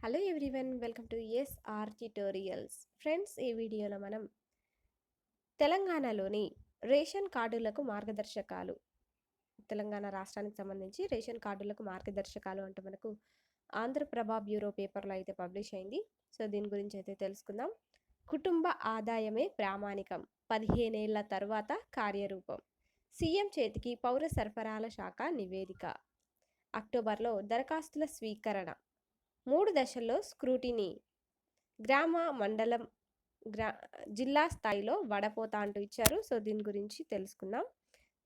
Hello everyone welcome to SR tutorials friends ఈ వీడియోలో మనం తెలంగాణలోని రేషన్ కార్డులకు మార్గదర్శకాలు తెలంగాణ రాష్ట్రానికి సంబంధించి రేషన్ కార్డులకు మార్గదర్శకాలు అంటే మనకు ఆంధ్రప్రభ బ్యూరో పేపర్లో అయితే పబ్లిష్ అయింది. సో దీని గురించి అయితే తెలుసుకుందాం. కుటుంబ ఆదాయమే ప్రామాణికం పదిహేనేళ్ళ తర్వాత కార్యరూపం. సీఎం చేతికి పౌర సరఫరాల శాఖ నివేదిక. అక్టోబర్లో దరఖాస్తుల స్వీకరణ. మూడు దశల్లో స్క్రూటినీ గ్రామ మండలం గ్రా జిల్లా స్థాయిలో వడపోత అంటూ ఇచ్చారు. సో దీని గురించి తెలుసుకుందాం.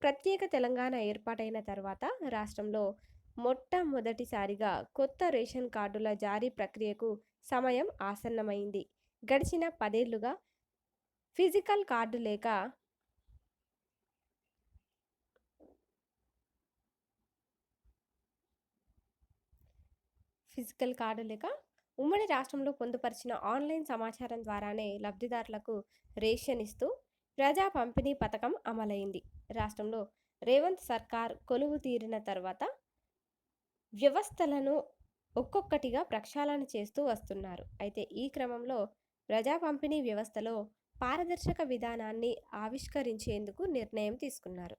ప్రత్యేక తెలంగాణ ఏర్పాటైన తర్వాత రాష్ట్రంలో మొట్టమొదటిసారిగా కొత్త రేషన్ కార్డుల జారీ ప్రక్రియకు సమయం ఆసన్నమైంది. గడిచిన పదేళ్ళుగా ఫిజికల్ కార్డు లేక ఫిజికల్ కార్డు లేక ఉమ్మడి రాష్ట్రంలో పొందుపరిచిన ఆన్లైన్ సమాచారం ద్వారానే లబ్ధిదారులకు రేషన్ ఇస్తూ ప్రజా పంపిణీ పథకం అమలైంది. రాష్ట్రంలో రేవంత్ సర్కార్ కొలువు తీరిన తర్వాత వ్యవస్థలను ఒక్కొక్కటిగా ప్రక్షాళన చేస్తూ వస్తున్నారు. అయితే ఈ క్రమంలో ప్రజా పంపిణీ వ్యవస్థలో పారదర్శక విధానాన్ని ఆవిష్కరించేందుకు నిర్ణయం తీసుకున్నారు.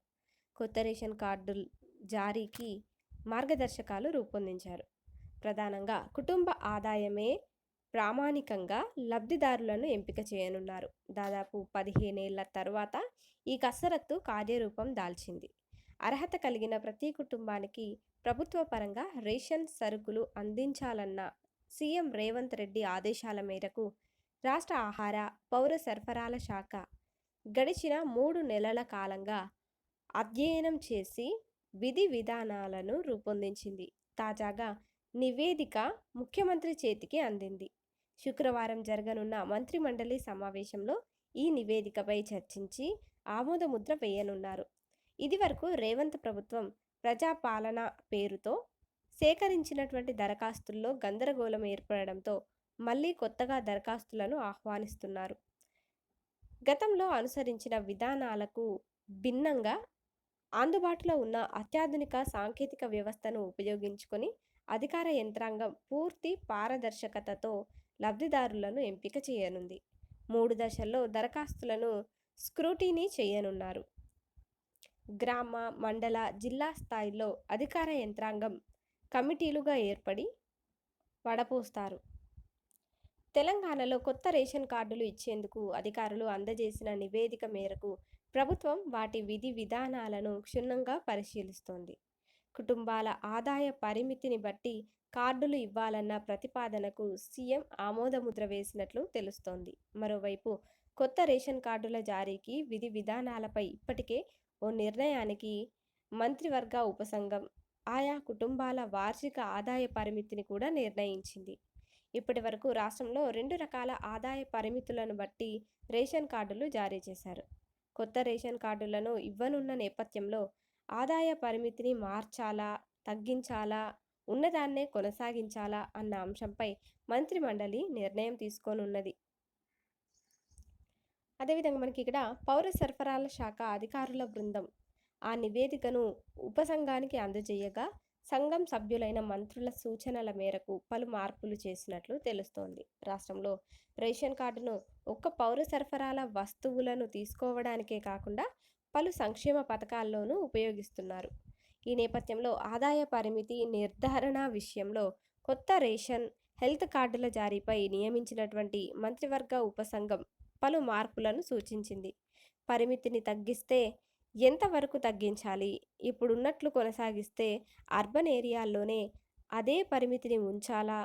కొత్త రేషన్ కార్డు జారీకి మార్గదర్శకాలు రూపొందించారు. ప్రధానంగా కుటుంబ ఆదాయమే ప్రామాణికంగా లబ్ధిదారులను ఎంపిక చేయనున్నారు. దాదాపు పదిహేనేళ్ళ తర్వాత ఈ కసరత్తు కార్యరూపం దాల్చింది. అర్హత కలిగిన ప్రతి కుటుంబానికి ప్రభుత్వ పరంగా రేషన్ సరుకులు అందించాలన్న సీఎం రేవంత్ రెడ్డి ఆదేశాల మేరకు రాష్ట్ర ఆహార పౌర సరఫరాల శాఖ గడిచిన మూడు నెలల కాలంగా అధ్యయనం చేసి విధి విధానాలను రూపొందించింది. తాజాగా నివేదిక ముఖ్యమంత్రి చేతికి అందింది. శుక్రవారం జరగనున్న మంత్రిమండలి సమావేశంలో ఈ నివేదికపై చర్చించి ఆమోదముద్ర వేయనున్నారు. ఇదివరకు రేవంత్ ప్రభుత్వం ప్రజాపాలన పేరుతో సేకరించినటువంటి దరఖాస్తుల్లో గందరగోళం ఏర్పడడంతో మళ్ళీ కొత్తగా దరఖాస్తులను ఆహ్వానిస్తున్నారు. గతంలో అనుసరించిన విధానాలకు భిన్నంగా అందుబాటులో ఉన్న అత్యాధునిక సాంకేతిక వ్యవస్థను ఉపయోగించుకొని అధికార యంత్రాంగం పూర్తి పారదర్శకతతో లబ్ధిదారులను ఎంపిక చేయనుంది. మూడు దశల్లో దరఖాస్తులను స్క్రూటీనీ చేయనున్నారు. గ్రామ మండల జిల్లా స్థాయిలో అధికార యంత్రాంగం కమిటీలుగా ఏర్పడి వడపోస్తారు. తెలంగాణలో కొత్త రేషన్ కార్డులు ఇచ్చేందుకు అధికారులు అందజేసిన నివేదిక మేరకు ప్రభుత్వం వాటి విధి విధానాలను క్షుణ్ణంగా పరిశీలిస్తోంది. కుటుంబాల ఆదాయ పరిమితిని బట్టి కార్డులు ఇవ్వాలన్న ప్రతిపాదనకు సీఎం ఆమోదముద్ర వేసినట్లు తెలుస్తోంది. మరోవైపు కొత్త రేషన్ కార్డుల జారీకి విధి విధానాలపై ఇప్పటికే ఓ నిర్ణయానికి మంత్రివర్గ ఉపసంఘం ఆయా కుటుంబాల వార్షిక ఆదాయ పరిమితిని కూడా నిర్ణయించింది. ఇప్పటి వరకు రాష్ట్రంలో రెండు రకాల ఆదాయ పరిమితులను బట్టి రేషన్ కార్డులు జారీ చేశారు. కొత్త రేషన్ కార్డులను ఇవ్వనున్న నేపథ్యంలో ఆదాయ పరిమితిని మార్చాలా తగ్గించాలా ఉన్నదాన్నే కొనసాగించాలా అన్న అంశంపై మంత్రి మండలి నిర్ణయం తీసుకోనున్నది. అదేవిధంగా మనకి ఇక్కడ పౌర సరఫరాల శాఖ అధికారుల బృందం ఆ నివేదికను ఉపసంఘానికి అందజేయగా సంఘం సభ్యులైన మంత్రుల సూచనల మేరకు పలు మార్పులు చేసినట్లు తెలుస్తోంది. రాష్ట్రంలో రేషన్ కార్డును ఒక్క పౌర సరఫరాల వస్తువులను తీసుకోవడానికే కాకుండా పలు సంక్షేమ పథకాల్లోనూ ఉపయోగిస్తున్నారు. ఈ నేపథ్యంలో ఆదాయ పరిమితి నిర్ధారణ విషయంలో కొత్త రేషన్ హెల్త్ కార్డుల జారీపై నియమించినటువంటి మంత్రివర్గ ఉపసంఘం పలు మార్పులను సూచించింది. పరిమితిని తగ్గిస్తే ఎంతవరకు తగ్గించాలి? ఇప్పుడున్నట్లు కొనసాగిస్తే అర్బన్ ఏరియాల్లోనే అదే పరిమితిని ఉంచాలా?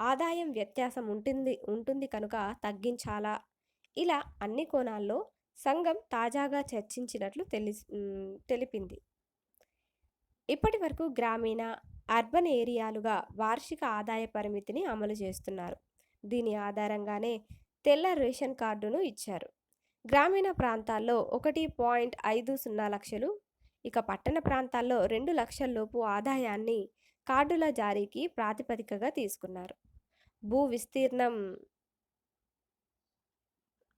ఆదాయం వ్యత్యాసం ఉంటుంది ఉంటుంది కనుక తగ్గించాలా? ఇలా అన్ని కోణాల్లో సంఘం తాజాగా చర్చించినట్లు తెలి తెలిపింది. ఇప్పటి వరకు గ్రామీణ అర్బన్ ఏరియాలుగా వార్షిక ఆదాయ పరిమితిని అమలు చేస్తున్నారు. దీని ఆధారంగానే తెల్ల రేషన్ కార్డును ఇచ్చారు. గ్రామీణ ప్రాంతాల్లో ఒకటి పాయింట్ ఐదు సున్నా లక్షలు. ఇక పట్టణ ప్రాంతాల్లో రెండు లక్షల లోపు ఆదాయాన్ని కార్డుల జారీకి ప్రాతిపదికగా తీసుకున్నారు. భూ విస్తీర్ణం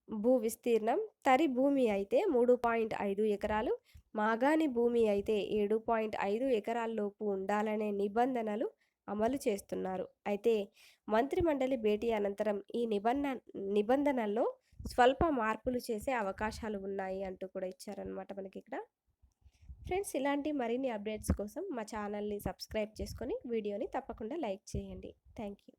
భూ విస్తీర్ణం తరి భూమి అయితే మూడు పాయింట్ ఐదు ఎకరాలు మాగాణి భూమి అయితే ఏడు పాయింట్ ఐదు ఎకరాల్లోపు ఉండాలనే నిబంధనలు అమలు చేస్తున్నారు. అయితే మంత్రిమండలి భేటీ అనంతరం ఈ నిబంధన నిబంధనల్లో స్వల్ప మార్పులు చేసే అవకాశాలు ఉన్నాయి అంటూ కూడా ఇచ్చారనమాట మనకి ఇక్కడ ఫ్రెండ్స్ ఇలాంటి మరిన్ని అప్డేట్స్ కోసం మా ఛానల్ని సబ్స్క్రైబ్ చేసుకొని వీడియోని తప్పకుండా లైక్ చేయండి. Thank you